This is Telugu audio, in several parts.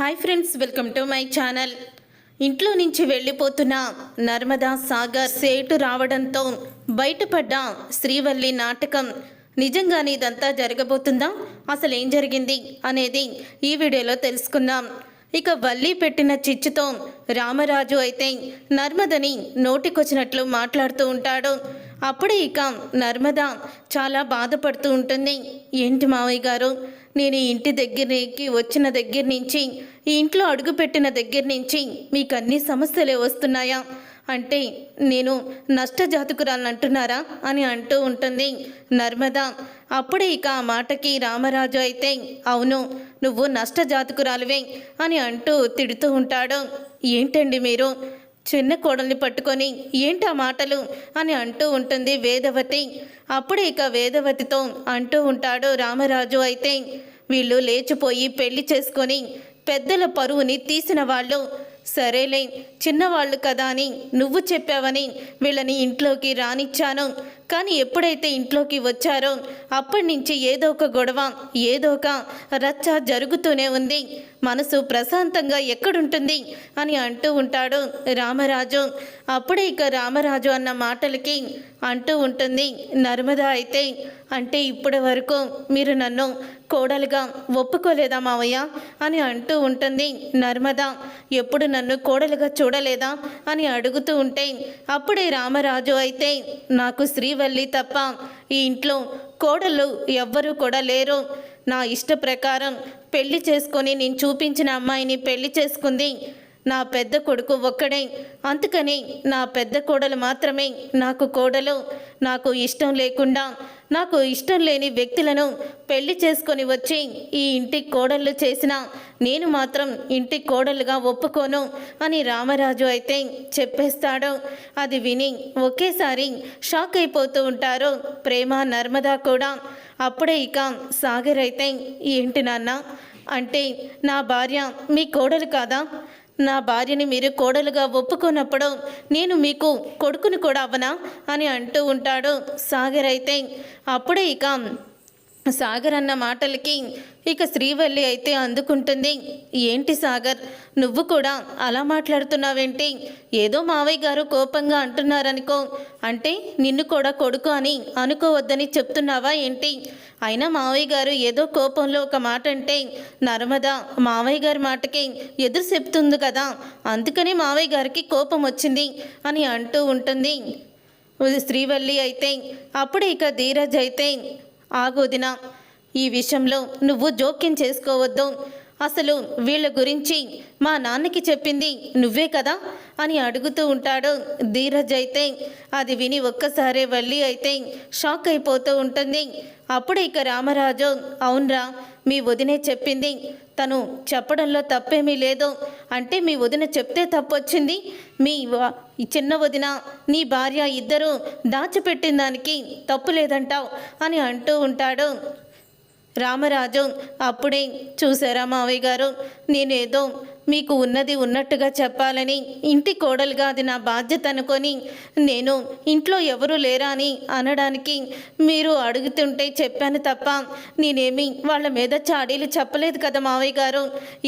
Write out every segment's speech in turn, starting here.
Hi friends welcome to my channel. ఇంట్లో నుంచి వెళ్ళిపోతున్న నర్మదా సాగర్ సేటు రావడంతో బయటపడ్డ శ్రీవల్లి నాటకం నిజంగానే ఇదంతా జరగబోతుందా? అసలు ఏం జరిగింది అనేది ఈ వీడియోలో తెలుసుకుందాం. ఇక వల్లి పెట్టిన చిచ్చుతో రామరాజు అయితే నర్మదని నోటికొచ్చినట్లు మాట్లాడుతూ ఉంటాడు. అప్పుడే ఇక నర్మద చాలా బాధపడుతూ ఉంటుంది. ఏంటి మావయ్య గారు నేను ఇంటి దగ్గరికి వచ్చిన దగ్గర నుంచి ఈ ఇంట్లో అడుగుపెట్టిన దగ్గర నుంచి మీకు అన్ని సమస్యలే వస్తున్నాయా? అంటే నేను నష్టజాతకురాలను అంటున్నారా? అని అంటూ ఉంటుంది నర్మద. అప్పుడే ఇక ఆ మాటకి రామరాజు అయితే అవును నువ్వు నష్టజాతకురాలువే అని అంటూ తిడుతూ ఉంటాడు. ఏంటండి మీరు? చిన్న కోడల్ని పట్టుకొని ఏంటి ఆ మాటలు? అని అంటూ ఉంటుంది వేదవతి. అప్పుడే ఇక వేదవతితో అంటూ ఉంటాడు రామరాజు అయితే వీళ్ళు లేచిపోయి పెళ్ళి చేసుకొని పెద్దల పరువుని తీసిన వాళ్ళు. సరేలే చిన్నవాళ్ళు కదా అని నువ్వు చెప్పావని వీళ్ళని ఇంట్లోకి రానిచ్చాను. కానీ ఎప్పుడైతే ఇంట్లోకి వచ్చారో అప్పటి నుంచి ఏదో ఒక గొడవ ఏదో ఒక రచ్చ జరుగుతూనే ఉంది. మనసు ప్రశాంతంగా ఎక్కడుంటుంది అని అంటూ ఉంటాడు రామరాజు. అప్పుడే ఇక రామరాజు అన్న మాటలకి అంటూ ఉంటుంది నర్మద అయితే అంటే ఇప్పటి వరకు మీరు నన్ను కోడలుగా ఒప్పుకోలేదా మావయ్య? అని అంటూ ఉంటుంది నర్మద ఎప్పుడు నన్ను కోడలుగా చూడలేదా? అని అడుగుతూ ఉంటే అప్పుడే రామరాజు అయితే నాకు శ్రీ శ్రీవల్లి తప్ప ఈ ఇంట్లో కోడలు ఎవ్వరూ కూడా లేరు. నా ఇష్ట ప్రకారం పెళ్ళి చేసుకొని నేను చూపించిన అమ్మాయిని పెళ్ళి చేసుకుంది. నా పెద్ద కొడుకు ఒక్కడే. అందుకని నా పెద్ద కోడలు మాత్రమే నాకు కోడలు. నాకు ఇష్టం లేకుండా నాకు ఇష్టం లేని వ్యక్తులను పెళ్ళి చేసుకొని వచ్చి ఈ ఇంటి కోడళ్ళు చేసిన నేను మాత్రం ఇంటి కోడలుగా ఒప్పుకోను అని రామరాజు అయితే చెప్పేస్తాడు. అది విని ఒకేసారి షాక్ అయిపోతూ ఉంటారు ప్రేమ నర్మదా కూడా. అప్పుడే ఇక సాగర్ అయితే ఏంటి నాన్న? అంటే నా భార్య మీ కోడలు కాదా? నా భార్యని మీరు కోడలుగా ఒప్పుకున్నప్పుడు నేను మీకు కొడుకుని కూడా అవ్వనా అని అంటూ ఉంటాడు సాగర్ అయితే. అప్పుడే ఇక సాగర్ అన్న మాటలకి ఇక శ్రీవల్లి అయితే అందుకుంటుంది. ఏంటి సాగర్ నువ్వు కూడా అలా మాట్లాడుతున్నావేంటి? ఏదో మావయ్య గారు కోపంగా అంటున్నారనుకో. అంటే నిన్ను కూడా కొడుకు అని అనుకోవద్దని చెప్తున్నావా ఏంటి? అయినా మావయ్య గారు ఏదో కోపంలో ఒక మాట అంటే నర్మద మావయ్య గారి మాటకి ఎదురు చెప్తుంది కదా అందుకని మావయ్య గారికి కోపం వచ్చింది అని అంటూ ఉంటుంది. శ్రీవల్లి అయితే అప్పుడే ఇక ధీరజ్ అయితే ఆగోదిన ఈ విషయంలో నువ్వు జోక్యం చేసుకోవద్దు. అసలు వీళ్ళ గురించి మా నాన్నకి చెప్పింది నువ్వే కదా అని అడుగుతూ ఉంటాడు. ధీరజ్ అయితే అది విని ఒక్కసారే వెళ్ళి అయితే షాక్ అయిపోతూ ఉంటుంది. అప్పుడు ఇక రామరాజు అవునరా మీ వదినే చెప్పింది. తను చెప్పడంలో తప్పేమీ లేదు. అంటే మీ వదిన చెప్తే తప్పొచ్చింది. మీ వ- చిన్న వదిన నీ భార్య ఇద్దరూ దాచిపెట్టిన దానికి తప్పు లేదంటావు అని అంటూ ఉంటాడు. రామరాజు అప్పుడే చూసారా మావయ్య గారు నేనేదో మీకు ఉన్నది ఉన్నట్టుగా చెప్పాలని ఇంటి కోడలుగా అది నా బాధ్యత అనుకొని నేను ఇంట్లో ఎవరు లేరా అని అనడానికి మీరు అడుగుతుంటే చెప్పాను తప్ప నేనేమి వాళ్ళ మీద చాడీలు చెప్పలేదు కదా మావయ్య గారు.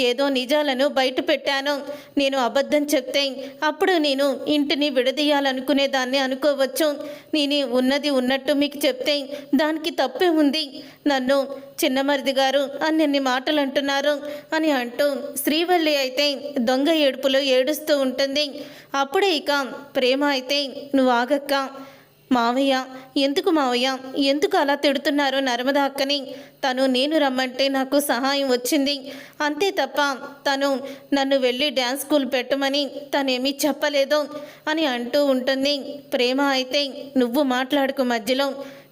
ఏదో నిజాలను బయట పెట్టాను. నేను అబద్ధం చెప్తే అప్పుడు నేను ఇంటిని విడదీయాలనుకునే దాన్ని అనుకోవచ్చు. నేను ఉన్నది ఉన్నట్టు మీకు చెప్తే దానికి తప్పే ఉంది. నన్ను చిన్నమరిది గారు అన్నెన్ని మాటలు అంటున్నారు అని అంటూ శ్రీవల్లి అయితే దొంగ ఏడుపులో ఏడుస్తూ ఉంటుంది. అప్పుడే ఇక ప్రేమ అయితే నువ్వు ఆగక్క. మావయ్య ఎందుకు మావయ్య? ఎందుకు అలా తిడుతున్నారు నర్మదా అక్కని? తను నేను రమ్మంటే నాకు సహాయం వచ్చింది. అంతే తప్ప తను నన్ను వెళ్ళి డ్యాన్స్ స్కూల్ పెట్టమని తనేమీ చెప్పలేదు అని అంటూ ఉంటుంది. ప్రేమ అయితే నువ్వు మాట్లాడుకు మధ్యలో.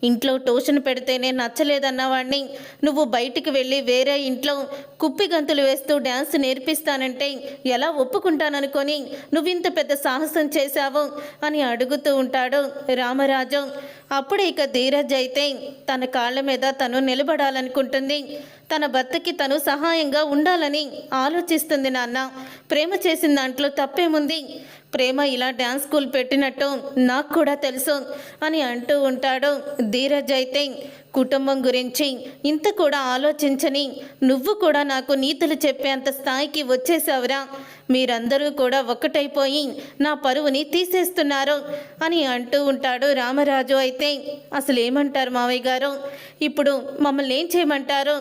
ఇంట్లో ట్యూషన్ పెడితేనే నచ్చలేదన్నవాడిని నువ్వు బయటికి వెళ్ళి వేరే ఇంట్లో కుప్పి గంతులు వేస్తూ డ్యాన్స్ నేర్పిస్తానంటే ఎలా ఒప్పుకుంటాననుకొని నువ్వు ఇంత పెద్ద సాహసం చేశావు అని అడుగుతూ ఉంటాడు రామరాజు. అప్పుడు ఇక ధీరజ్ అయితే తన కాళ్ళ మీద తను నిలబడాలనుకుంటుంది. తన భర్తకి తను సహాయంగా ఉండాలని ఆలోచిస్తుంది నాన్న. ప్రేమ చేసిన దాంట్లో తప్పేముంది? ప్రేమ ఇలా డ్యాన్స్ స్కూల్ పెట్టినట్టు నాకు కూడా తెలుసు అని అంటూ ఉంటాడు ధీరజ్ అయితే. కుటుంబం గురించి ఇంత కూడా ఆలోచించని నువ్వు కూడా నాకు నీతులు చెప్పేంత స్థాయికి వచ్చేసావురా. మీరందరూ కూడా ఒక్కటైపోయి నా పరువుని తీసేస్తున్నారు అని అంటూ ఉంటాడు రామరాజు అయితే. అసలు ఏమంటారు మావయ్య గారు? ఇప్పుడు మమ్మల్ని ఏం చేయమంటారు?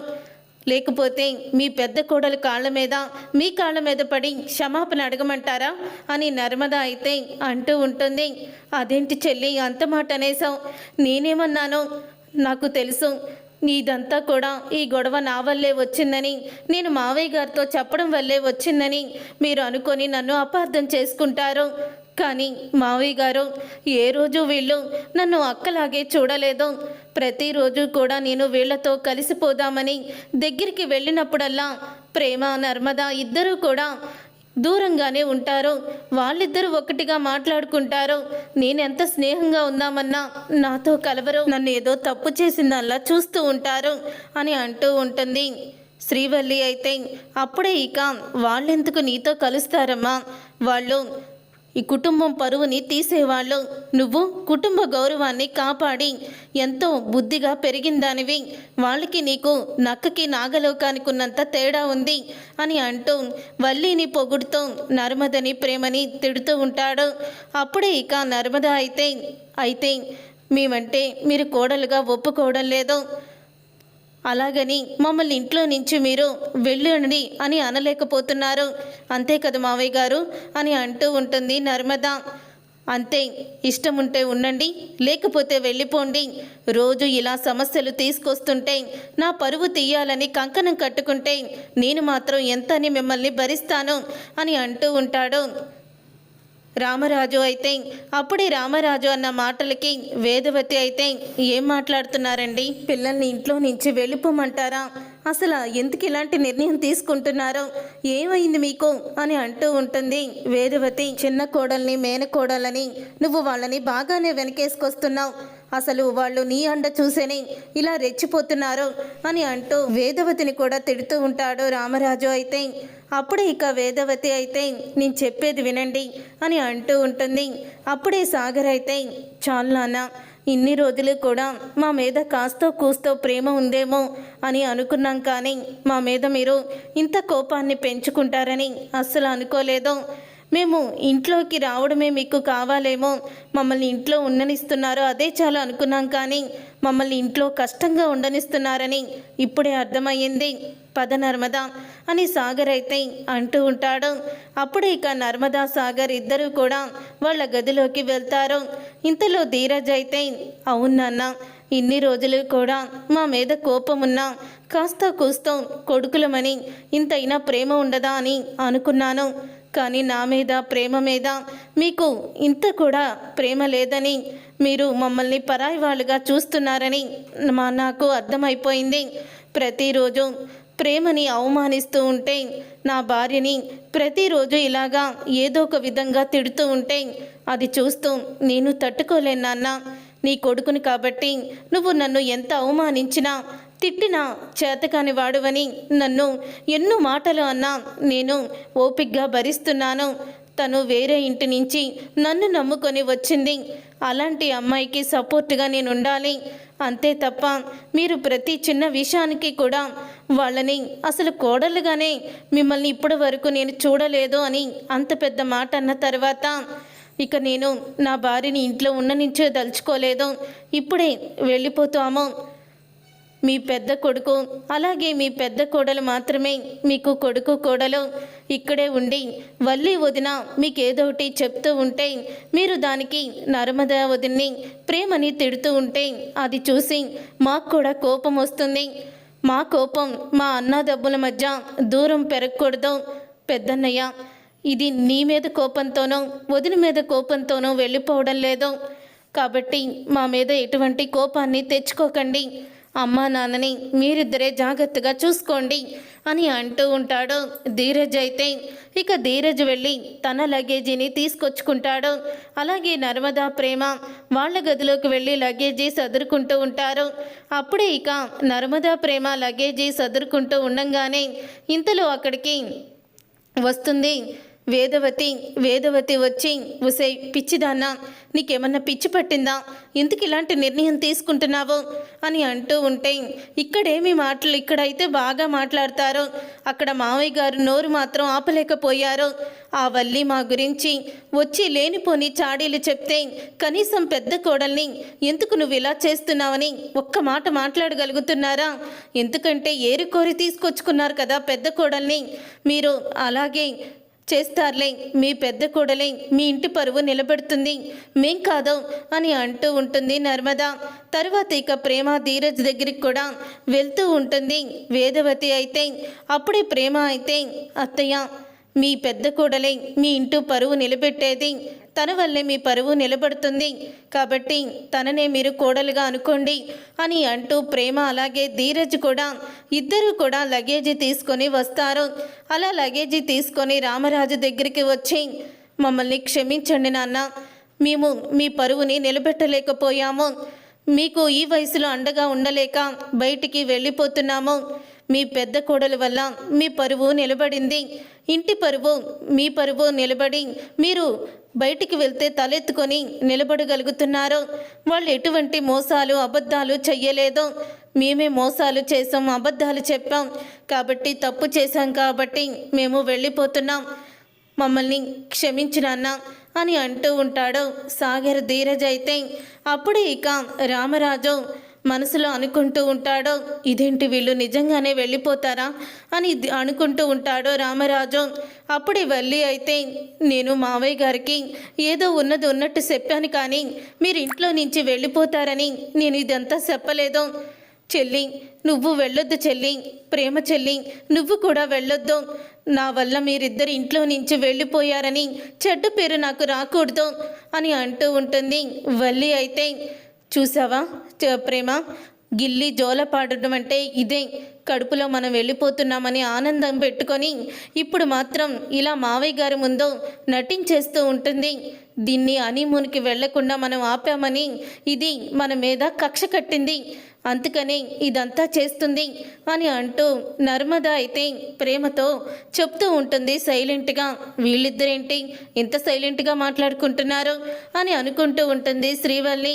లేకపోతే మీ పెద్ద కోడలు కాళ్ళ మీద మీ కాళ్ళ మీద పడి క్షమాపణ అడగమంటారా? అని నర్మద అయితే అంటూ ఉంటుంది. అదేంటి చెల్లి అంత మాట అనేసావు నేనేమన్నాను నాకు తెలుసు. ఇదంతా కూడా ఈ గొడవ నా వల్లే వచ్చిందని నేను మావయ్య గారితో చెప్పడం వల్లే వచ్చిందని మీరు అనుకొని నన్ను అపార్థం చేసుకుంటారు. కానీ మావయ్య గారు ఏ రోజు వీళ్ళు నన్ను అక్కలాగే చూడలేదు. ప్రతిరోజు కూడా నేను వీళ్ళతో కలిసిపోదామని దగ్గరికి వెళ్ళినప్పుడల్లా ప్రేమ నర్మద ఇద్దరూ కూడా దూరంగానే ఉంటారు. వాళ్ళిద్దరూ ఒకటిగా మాట్లాడుకుంటారు. నేనెంత స్నేహంగా ఉందామన్నా నాతో కలవరు. నన్ను ఏదో తప్పు చేసిందల్లా చూస్తూ ఉంటారు అని అంటూ ఉంటుంది. శ్రీవల్లి అయితే అప్పుడే ఇక వాళ్ళెందుకు నీతో కలుస్తారమ్మా? వాళ్ళు ఈ కుటుంబం పరువుని తీసేవాళ్ళు. నువ్వు కుటుంబ గౌరవాన్ని కాపాడి ఎంతో బుద్ధిగా పెరిగిందానివి. వాళ్ళకి నీకు నక్కకి నాగలోకానికి ఉన్నంత తేడా ఉంది అని అంటూ వల్లిని పొగుడుతూ నర్మదని ప్రేమని తిడుతూ ఉంటాడు. అప్పుడే ఇక నర్మద అయితే అయితే మేమంటే మీరు కోడలుగా ఒప్పుకోవడం లేదు. అలాగని మమ్మల్ని ఇంట్లో నుంచి మీరు వెళ్ళండి అని అనలేకపోతున్నారు. అంతే కదా మావయ్య గారు? అని అంటూ ఉంటుంది నర్మద. అంతే ఇష్టం ఉంటే ఉండండి లేకపోతే వెళ్ళిపోండి. రోజు ఇలా సమస్యలు తీసుకొస్తుంటే నా పరువు తీయాలని కంకణం కట్టుకుంటే నేను మాత్రం ఎంత అని మిమ్మల్ని భరిస్తాను అని అంటూ ఉంటాడు. రామరాజు అయితే అప్పుడే రామరాజు అన్న మాటలకి వేదవతి అయితే ఏం మాట్లాడుతున్నారండి? పిల్లల్ని ఇంట్లో నుంచి వెళ్ళిపోమంటారా? అసలు ఎందుకు ఇలాంటి నిర్ణయం తీసుకుంటున్నారో? ఏమైంది మీకు? అని అంటూ ఉంటుంది వేదవతి. చిన్న కోడల్ని మేనకోడలని నువ్వు వాళ్ళని బాగానే వెనకేసుకొస్తున్నావు. అసలు వాళ్ళు నీ అండ చూసేనే ఇలా రెచ్చిపోతున్నారు అని అంటూ వేదవతిని కూడా తిడుతూ ఉంటాడు రామరాజు అయితే. అప్పుడే ఇక వేదవతి అయితే నేను చెప్పేది వినండి అని అంటూ ఉంటుంది. అప్పుడే సాగర్ అయితే చాలు నాన్న ఇన్ని రోజులు కూడా మా మీద కాస్తో కూస్తో ప్రేమ ఉందేమో అని అనుకున్నాం కానీ మా మీద మీరు ఇంత కోపాన్ని పెంచుకుంటారని అస్సలు అనుకోలేదు. మేము ఇంట్లోకి రావడమే మీకు కావాలేమో. మమ్మల్ని ఇంట్లో ఉండనిస్తున్నారో అదే చాలు అనుకున్నాం కానీ మమ్మల్ని ఇంట్లో కష్టంగా ఉండనిస్తున్నారని ఇప్పుడే అర్థమయ్యింది. పద నర్మదా అని సాగర్ అయితే అంటూ ఉంటాడు. అప్పుడే ఇక నర్మదా సాగర్ ఇద్దరూ కూడా వాళ్ళ గదిలోకి వెళ్తారు. ఇంతలో ధీరజ్ అయితే అవును ఇన్ని రోజులు కూడా మా మీద కోపం ఉన్నా కాస్త కూస్తో కొడుకులమని ఇంతైనా ప్రేమ ఉండదా అని అనుకున్నాను. కానీ నా మీద ప్రేమ మీద మీకు ఇంత కూడా ప్రేమ లేదని మీరు మమ్మల్ని పరాయి వాళ్ళుగా చూస్తున్నారని మా నాకు అర్థమైపోయింది. ప్రతిరోజు ప్రేమని అవమానిస్తూ ఉంటే నా భార్యని ప్రతిరోజు ఇలాగా ఏదో ఒక విధంగా తిడుతూ ఉంటే అది చూస్తూ నేను తట్టుకోలేను నాన్న నీ కొడుకుని కాబట్టి నువ్వు నన్ను ఎంత అవమానించినా తిట్టినా చేతకాని వాడువని నన్ను ఎన్నో మాటలు అన్నా నేను ఓపిగ్గా భరిస్తున్నాను. తను వేరే ఇంటి నుంచి నన్ను నమ్ముకొని వచ్చింది. అలాంటి అమ్మాయికి సపోర్ట్గా నేను ఉండాలి అంతే తప్ప మీరు ప్రతి చిన్న విషయానికి కూడా వాళ్ళని అసలు కోడలుగానే మిమ్మల్ని ఇప్పటి వరకు నేను చూడలేదు అని అంత పెద్ద మాట అన్న తర్వాత ఇక నేను నా భార్యని ఇంట్లో ఉండనించే దలుచుకోలేదు ఇప్పుడే వెళ్ళిపోతాము. మీ పెద్ద కొడుకు అలాగే మీ పెద్ద కోడలు మాత్రమే మీకు కొడుకు కోడలు. ఇక్కడే ఉండి వల్లి వదిన మీకేదోటి చెప్తూ ఉంటే మీరు దానికి నర్మద వదిన్ని ప్రేమని తిడుతూ ఉంటే అది చూసి మాకు కూడా కోపం వస్తుంది. మా కోపం మా అన్నదబ్బుల మధ్య దూరం పెరగకూడదు పెద్దన్నయ్య. ఇది నీ మీద కోపంతోనో వదిన మీద కోపంతోనో వెళ్ళిపోవడం లేదు. కాబట్టి మా మీద ఎటువంటి కోపాన్ని తెచ్చుకోకండి. అమ్మా నాన్నని మీరిద్దరే జాగ్రత్తగా చూసుకోండి అని అంటూ ఉంటాడు. ధీరజ్ అయితే ఇక ధీరజ్ వెళ్ళి తన లగేజీని తీసుకొచ్చుకుంటాడు. అలాగే నర్మదా ప్రేమ వాళ్ళ గదిలోకి వెళ్ళి లగేజీ సదురుకుంటూ ఉంటారు. అప్పుడే ఇక నర్మదా ప్రేమ లగేజీ సదురుకుంటూ ఉండంగానే ఇంతలో అక్కడికి వస్తుంది. వేదవతి వేదవతి వచ్చి ఉసే పిచ్చిదాన్న నీకేమన్నా పిచ్చి పట్టిందా? ఎందుకు ఇలాంటి నిర్ణయం తీసుకుంటున్నావు? అని అంటూ ఉంటే ఇక్కడేమి మాటలు ఇక్కడైతే బాగా మాట్లాడతారు. అక్కడ మావయ్య గారు నోరు మాత్రం ఆపలేకపోయారు. ఆ వల్లి మా గురించి వచ్చి లేనిపోని చాడీలు చెప్తే కనీసం పెద్ద కోడల్ని ఎందుకు నువ్వు ఇలా చేస్తున్నావని ఒక్క మాట మాట్లాడగలుగుతున్నారా? ఎందుకంటే ఏరుకోరి తీసుకొచ్చుకున్నారు కదా పెద్ద కోడల్ని. మీరు అలాగే చేస్తారులే మీ పెద్ద కూడలే మీ ఇంటి పరువు నిలబెడుతుంది. మేం కాదు అని అంటూ ఉంటుంది నర్మద. తర్వాత ఇక ప్రేమ ధీరజ్ దగ్గరికి కూడా వెళ్తూ ఉంటుంది. వేదవతి అయితే అప్పుడే ప్రేమ అయితే అత్తయ్య మీ పెద్ద కూడలే మీ ఇంటూ పరువు నిలబెట్టేది తన వల్లే మీ పరువు నిలబడుతుంది. కాబట్టి తననే మీరు కోడలుగా అనుకోండి అని అంటూ ప్రేమ అలాగే ధీరజ్ కూడా ఇద్దరు కూడా లగేజీ తీసుకొని వస్తారు. అలా లగేజీ తీసుకొని రామరాజు దగ్గరికి వచ్చి మమ్మల్ని క్షమించండి నాన్న. మేము మీ పరువుని నిలబెట్టలేకపోయాము. మీకు ఈ వయసులో అండగా ఉండలేక బయటికి వెళ్ళిపోతున్నాము. మీ పెద్ద కోడల వల్ల మీ పరువు నిలబడింది. ఇంటి పరువు మీ పరువు నిలబడి మీరు బయటికి వెళ్తే తలెత్తుకొని నిలబడగలుగుతున్నారు. వాళ్ళు ఎటువంటి మోసాలు అబద్ధాలు చెయ్యలేదు. మేమే మోసాలు చేసాం అబద్ధాలు చెప్పాం. కాబట్టి తప్పు చేశాం కాబట్టి మేము వెళ్ళిపోతున్నాం. మమ్మల్ని క్షమించినాన్న అని అంటూ ఉంటాడు సాగర్ ధీరజ్ అయితే. అప్పుడే ఇక రామరాజు మనసులో అనుకుంటూ ఉంటాడో ఇదేంటి వీళ్ళు నిజంగానే వెళ్ళిపోతారా? అని అనుకుంటూ ఉంటాడో రామరాజు. అప్పుడే వల్లి అయితే నేను మావయ్య గారికి ఏదో ఉన్నది ఉన్నట్టు చెప్పాను కానీ మీరు ఇంట్లో నుంచి వెళ్ళిపోతారని నేను ఇదంతా చెప్పలేదు. చెల్లి నువ్వు వెళ్ళొద్దు చెల్లి. ప్రేమ చెల్లి నువ్వు కూడా వెళ్ళొద్దు. నా వల్ల మీరిద్దరు ఇంట్లో నుంచి వెళ్ళిపోయారని చెడ్డ పేరు నాకు రాకూడదు అని అంటూ ఉంటుంది వల్లి అయితే. చూసావా? ప్రేమ గిల్లి జోల పాడడం అంటే ఇదే కడుపులో మనం వెళ్ళిపోతున్నామని ఆనందం పెట్టుకొని ఇప్పుడు మాత్రం ఇలా మావయ్య గారి ముందు నటించేస్తూ ఉంటుంది. దీన్ని అనీమూన్కి వెళ్ళకుండా మనం ఆపామని ఇది మన మీద కక్ష కట్టింది. అందుకని ఇదంతా చేస్తుంది అని అంటూ నర్మద అయితే ప్రేమతో చెప్తూ ఉంటుంది సైలెంట్గా వీళ్ళిద్దరేంటి ఇంత సైలెంట్గా మాట్లాడుకుంటున్నారు అని అనుకుంటూ ఉంటుంది శ్రీవల్లి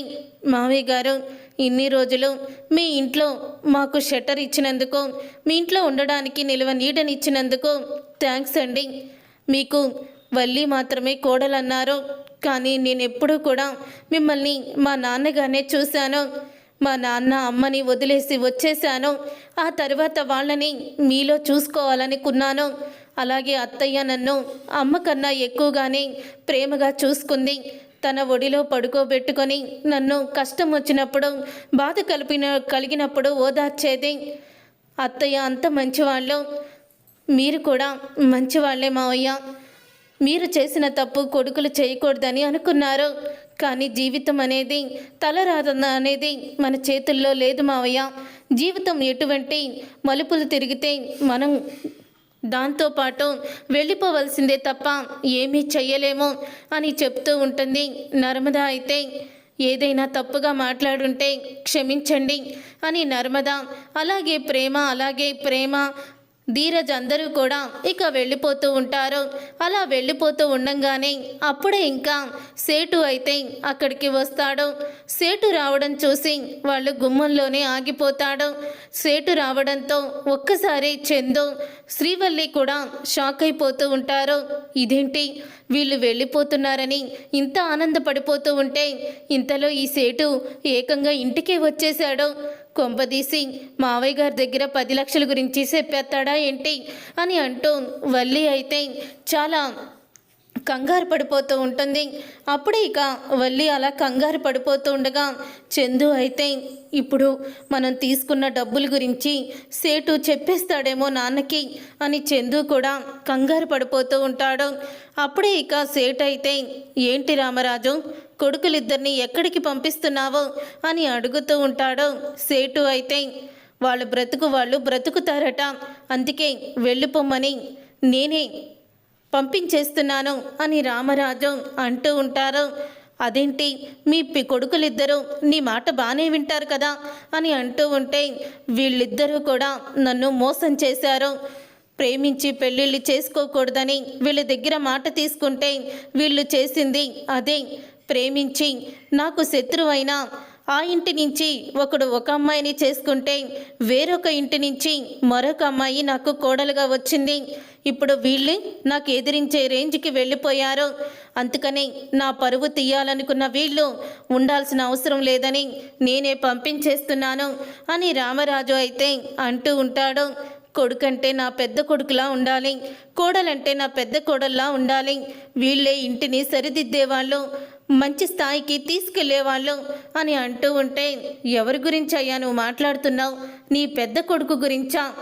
మావయ్య గారు. ఇన్ని రోజులు మీ ఇంట్లో మాకు షట్టర్ ఇచ్చినందుకు మీ ఇంట్లో ఉండడానికి నిలువ నీడనిచ్చినందుకు థ్యాంక్స్ అండి. మీకు వల్లి మాత్రమే కోడలన్నారు. కానీ నేను ఎప్పుడూ కూడా మిమ్మల్ని మా నాన్నగానే చూశాను. మా నాన్న అమ్మని వదిలేసి వచ్చేసాను ఆ తర్వాత వాళ్ళని మీలో చూసుకోవాలనుకున్నాను. అలాగే అత్తయ్య నన్ను అమ్మ కన్నా ఎక్కువగానే ప్రేమగా చూసుకుంది. తన ఒడిలో పడుకోబెట్టుకొని నన్ను కష్టం వచ్చినప్పుడు బాధ కలిపిన కలిగినప్పుడు ఓదార్చేది. అత్తయ్య అంత మంచివాళ్ళు. మీరు కూడా మంచివాళ్ళే మావయ్య. మీరు చేసిన తప్పు కొడుకులు చేయకూడదని అనుకున్నారు. కానీ జీవితం అనేది తలరాత అనేది మన చేతుల్లో లేదు మావయ్య. జీవితం ఎటువంటి మలుపులు తిరిగితే మనం దాంతోపాటు వెళ్ళిపోవలసిందే తప్ప ఏమీ చెయ్యలేము అని చెప్తూ ఉంటుంది. నర్మద అయితే ఏదైనా తప్పుగా మాట్లాడుంటే క్షమించండి అని నర్మద అలాగే ప్రేమ అలాగే ప్రేమ ధీరజ్ అందరూ కూడా ఇక వెళ్ళిపోతూ ఉంటారు. అలా వెళ్ళిపోతూ ఉండంగానే అప్పుడే ఇంకా సేటు అయితే అక్కడికి వస్తాడు. సేటు రావడం చూసి వాళ్ళు గుమ్మంలోనే ఆగిపోతాడు. సేటు రావడంతో ఒక్కసారి చందు శ్రీవల్లి కూడా షాక్ అయిపోతూ ఉంటారు. ఇదేంటి? వీళ్ళు వెళ్ళిపోతున్నారని ఇంత ఆనందపడిపోతూ ఉంటే ఇంతలో ఈ సేటు ఏకంగా ఇంటికే వచ్చేశాడు. కొంపదీసి మావయ్య గారి దగ్గర పది లక్షల గురించి చెప్పేస్తాడా ఏంటి అని అంటూ వల్లి అయితే చాలా కంగారు పడిపోతూ ఉంటుంది. అప్పుడే ఇక వల్లి అలా కంగారు పడిపోతూ ఉండగా చందు అయితే ఇప్పుడు మనం తీసుకున్న డబ్బుల గురించి సేటు చెప్పేస్తాడేమో నాన్నకి అని చందు కూడా కంగారు పడిపోతూ ఉంటాడు. అప్పుడే ఇక సేటు అయితే ఏంటి రామరాజు కొడుకులిద్దరిని ఎక్కడికి పంపిస్తున్నావో అని అడుగుతూ ఉంటాడు. సేటు అయితే వాళ్ళ బ్రతుకు వాళ్ళు బ్రతుకుతారట. అందుకే వెళ్ళిపోమ్మని నేనే పంపించేస్తున్నాను అని రామరాజు అంటూ ఉంటారు. అదేంటి? మీ పి- కొడుకులిద్దరూ నీ మాట బాగానే వింటారు కదా అని అంటూ ఉంటే వీళ్ళిద్దరూ కూడా నన్ను మోసం చేశారు. ప్రేమించి పెళ్ళిళ్ళు చేసుకోకూడదని వీళ్ళ దగ్గర మాట తీసుకుంటే వీళ్ళు చేసింది అదే. ప్రేమించి నాకు శత్రువైన ఆ ఇంటి నుంచి ఒకడు ఒక అమ్మాయిని చేసుకుంటే వేరొక ఇంటి నుంచి మరొక అమ్మాయి నాకు కోడలుగా వచ్చింది. ఇప్పుడు వీళ్ళు నాకు ఎదిరించే రేంజ్కి వెళ్ళిపోయారు. అందుకని నా పరువు తీయాలనుకున్న వీళ్ళు ఉండాల్సిన అవసరం లేదని నేనే పంపించేస్తున్నాను అని రామరాజు అయితే అంటూ ఉంటాడు. కొడుకంటే నా పెద్ద కొడుకులా ఉండాలి. కోడలంటే నా పెద్ద కోడల్లా ఉండాలి. వీళ్ళే ఇంటిని సరిదిద్దేవాళ్ళు. మంచి స్థాయికి తీసుకెళ్ళేవాళ్ళు అని అంటూ ఉంటే ఎవరి గురించి అయ్యా నువ్వు మాట్లాడుతున్నావు? నీ పెద్ద కొడుకు గురించా?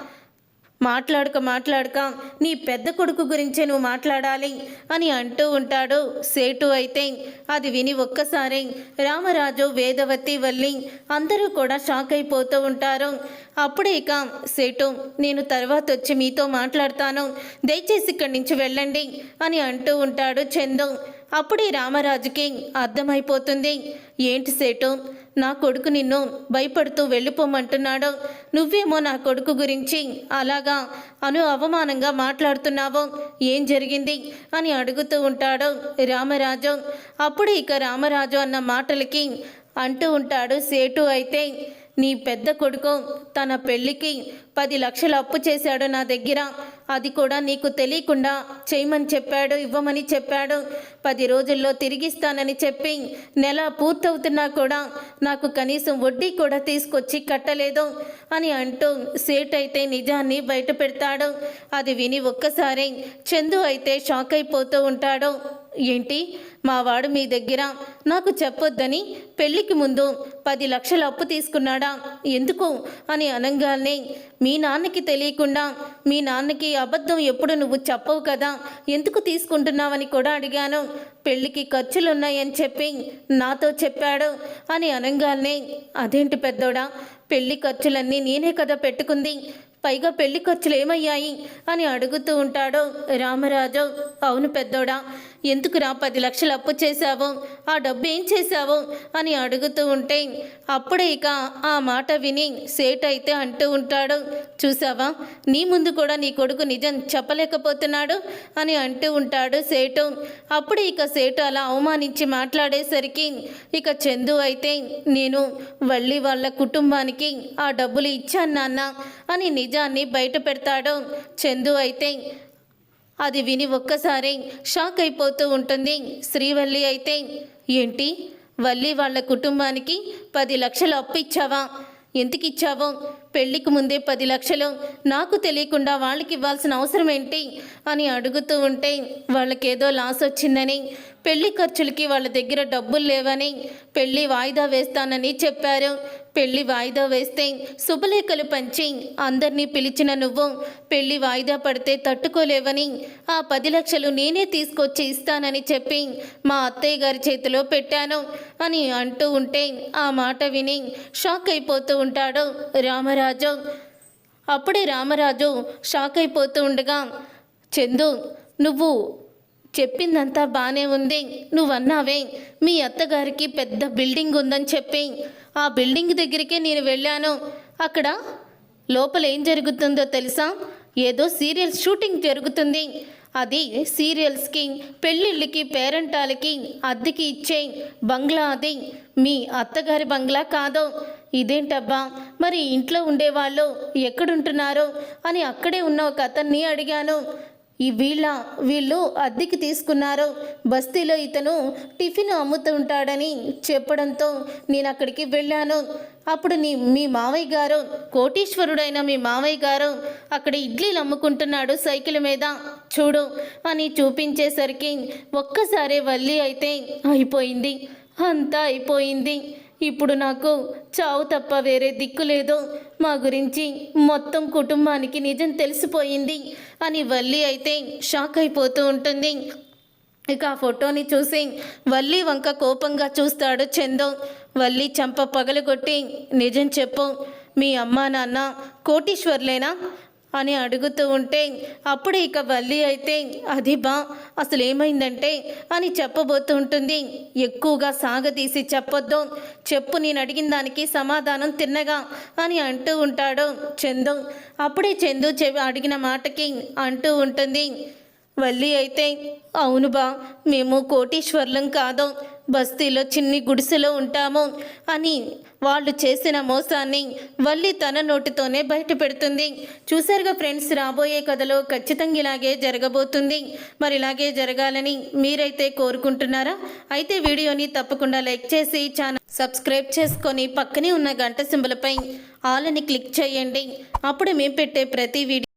మాట్లాడక మాట్లాడక నీ పెద్ద కొడుకు గురించే నువ్వు మాట్లాడాలి అని అంటూ ఉంటాడు. సేటు అయితే అది విని ఒక్కసారి రామరాజు వేదవతి వల్లి అందరూ కూడా షాక్ అయిపోతూ ఉంటారు. అప్పుడే ఇక సేటు నేను తర్వాత వచ్చి మీతో మాట్లాడతాను. దయచేసి ఇక్కడి నుంచి వెళ్ళండి అని అంటూ ఉంటాడు చందు. అప్పుడే రామరాజుకి అర్థమైపోతుంది. ఏంటి సేటు? నా కొడుకు నిన్ను భయపడుతూ వెళ్ళిపోమంటున్నాడు. నువ్వేమో నా కొడుకు గురించి అలాగా అను అవమానంగా మాట్లాడుతున్నావు. ఏం జరిగింది? అని అడుగుతూ ఉంటాడు రామరాజు. అప్పుడు ఇక రామరాజు అన్న మాటలకి అంటూ ఉంటాడు సేటు అయితే నీ పెద్ద కొడుకు తన పెళ్ళికి పది లక్షలు అప్పు చేశాడు నా దగ్గర. అది కూడా నీకు తెలియకుండా చేయమని చెప్పాడు ఇవ్వమని చెప్పాడు. పది రోజుల్లో తిరిగిస్తానని చెప్పి నెల పూర్తవుతున్నా కూడా నాకు కనీసం వడ్డీ కూడా తీసుకొచ్చి కట్టలేదు అని అంటూ సేట్ అయితే నిజాన్ని బయట పెడతాడు. అది విని ఒక్కసారి చందు అయితే షాక్ అయిపోతూ ఉంటాడు. ఏంటి? మా వాడు మీ దగ్గర. నాకు చెప్పొద్దని పెళ్ళికి ముందు పది లక్షల అప్పు తీసుకున్నాడా? ఎందుకు? అని అనగానే మీ నాన్నకి తెలియకుండా మీ నాన్నకి అబద్ధం ఎప్పుడు నువ్వు చెప్పవు కదా? ఎందుకు తీసుకుంటున్నావని కూడా అడిగాను. పెళ్ళికి ఖర్చులున్నాయని చెప్పి నాతో చెప్పాడు అని అనగానే అదేంటి పెద్దోడా? పెళ్ళి ఖర్చులన్నీ నేనే కదా పెట్టుకుంది. పైగా పెళ్ళి ఖర్చులు ఏమయ్యాయి అని అడుగుతూ ఉంటాడు రామరాజు. అవును పెద్దోడా ఎందుకురా పది లక్షలు అప్పు చేశావు? ఆ డబ్బు ఏం చేశావు? అని అడుగుతూ ఉంటే అప్పుడే ఇక ఆ మాట విని సేట్ అయితే అంటూ ఉంటాడు. చూసావా నీ ముందు కూడా నీ కొడుకు నిజం చెప్పలేకపోతున్నాడు అని అంటూ ఉంటాడు సేటు. అప్పుడు ఇక సేటు అలా అవమానించి మాట్లాడేసరికి ఇక చందు అయితే నేను వల్లి వాళ్ళ కుటుంబానికి ఆ డబ్బులు ఇచ్చాను నాన్న అని నిజాన్ని బయట పెడతాడు. చందు అయితే అది విని ఒక్కసారి షాక్ అయిపోతూ ఉంటుంది. శ్రీవల్లి అయితే ఏంటి? వల్లి వాళ్ళ కుటుంబానికి పది లక్షలు అప్పు ఇచ్చావా? ఎందుకు ఇచ్చావో? పెళ్ళికి ముందే పది లక్షలు నాకు తెలియకుండా వాళ్ళకి ఇవ్వాల్సిన అవసరం ఏంటి అని అడుగుతూ ఉంటే వాళ్ళకేదో లాస్ వచ్చిందని పెళ్ళి ఖర్చులకి వాళ్ళ దగ్గర డబ్బులు లేవని పెళ్ళి వాయిదా వేస్తానని చెప్పారు. పెళ్ళి వాయిదా వేస్తే శుభలేఖలు పంచి అందరినీ పిలిచిన నువ్వు పెళ్ళి వాయిదా పడితే తట్టుకోలేవని ఆ పది లక్షలు నేనే తీసుకొచ్చి ఇస్తానని చెప్పి మా అత్తయ్య గారి చేతిలో పెట్టాను అని అంటూ ఉంటే ఆ మాట విని షాక్ అయిపోతూ ఉంటాడు రామరాజు అప్పుడే రామరాజు షాక్ అయిపోతూ ఉండగా చందు నువ్వు చెప్పిందంతా బాగానే ఉంది. నువ్వన్నావే మీ అత్తగారికి పెద్ద బిల్డింగ్ ఉందని చెప్పి. ఆ బిల్డింగ్ దగ్గరికే నేను వెళ్ళాను. అక్కడ లోపల ఏం జరుగుతుందో తెలుసా? ఏదో సీరియల్ షూటింగ్ జరుగుతుంది. అది సీరియల్స్కి పెళ్ళిళ్ళకి పేరెంటాలకి అద్దెకి ఇచ్చే బంగ్లా అది. మీ అత్తగారి బంగ్లా కాదు. ఇదేంటబ్బా? మరి ఇంట్లో ఉండేవాళ్ళు ఎక్కడుంటున్నారో? అని అక్కడే ఉన్న ఒక అతన్ని అడిగాను. ఈ వీళ్ళ వీళ్ళు అద్దెకి తీసుకున్నారు. బస్తీలో ఇతను టిఫిన్ అమ్ముతుంటాడని చెప్పడంతో నేను అక్కడికి వెళ్ళాను. అప్పుడు నీ మీ మావయ్య గారు కోటీశ్వరుడైన మీ మావయ్య గారు అక్కడ ఇడ్లీలు అమ్ముకుంటున్నాడు సైకిల్ మీద. చూడు అని చూపించేసరికి ఒక్కసారి వల్లి అయితే అయిపోయింది. అంతా అయిపోయింది. ఇప్పుడు నాకు చావు తప్ప వేరే దిక్కు లేదు. మా గురించి మొత్తం కుటుంబానికి నిజం తెలిసిపోయింది అని వల్లి అయితే షాక్ అయిపోతూ ఉంటుంది. ఇక ఆ ఫోటోని చూసి వల్లి వంక కోపంగా చూస్తాడు చందు. వల్లి చంప పగలగొట్టి నిజం చెప్పు. మీ అమ్మా నాన్న కోటీశ్వర్లేనా? అని అడుగుతూ ఉంటే అప్పుడే ఇక వల్లి అయితే అది బా అసలు ఏమైందంటే అని చెప్పబోతూ ఉంటుంది. ఎక్కువగా సాగదీసి చెప్పొద్దు. చెప్పు నేను అడిగిన దానికి సమాధానం తిన్నగా అని అంటూ ఉంటాడు చందు. అప్పుడే చందు చెవి అడిగిన మాటకి అంటూ ఉంటుంది. వల్లి అయితే అవును బా మేము కోటీశ్వర్లం కాదు. బస్తీలో చిన్ని గుడిసెలో ఉంటాము అని వాళ్ళు చేసిన మోసాన్ని వల్లి తన నోటితోనే బయట పెడుతుంది చూసారుగా ఫ్రెండ్స్ రాబోయే కథలో ఖచ్చితంగా ఇలాగే జరగబోతుంది. మరి ఇలాగే జరగాలని మీరైతే కోరుకుంటున్నారా? అయితే వీడియోని తప్పకుండా లైక్ చేసి ఛానల్ సబ్స్క్రైబ్ చేసుకొని పక్కనే ఉన్న గంట సింబలపై ఆల్ అని క్లిక్ చేయండి. అప్పుడు మేము పెట్టే ప్రతి వీడియో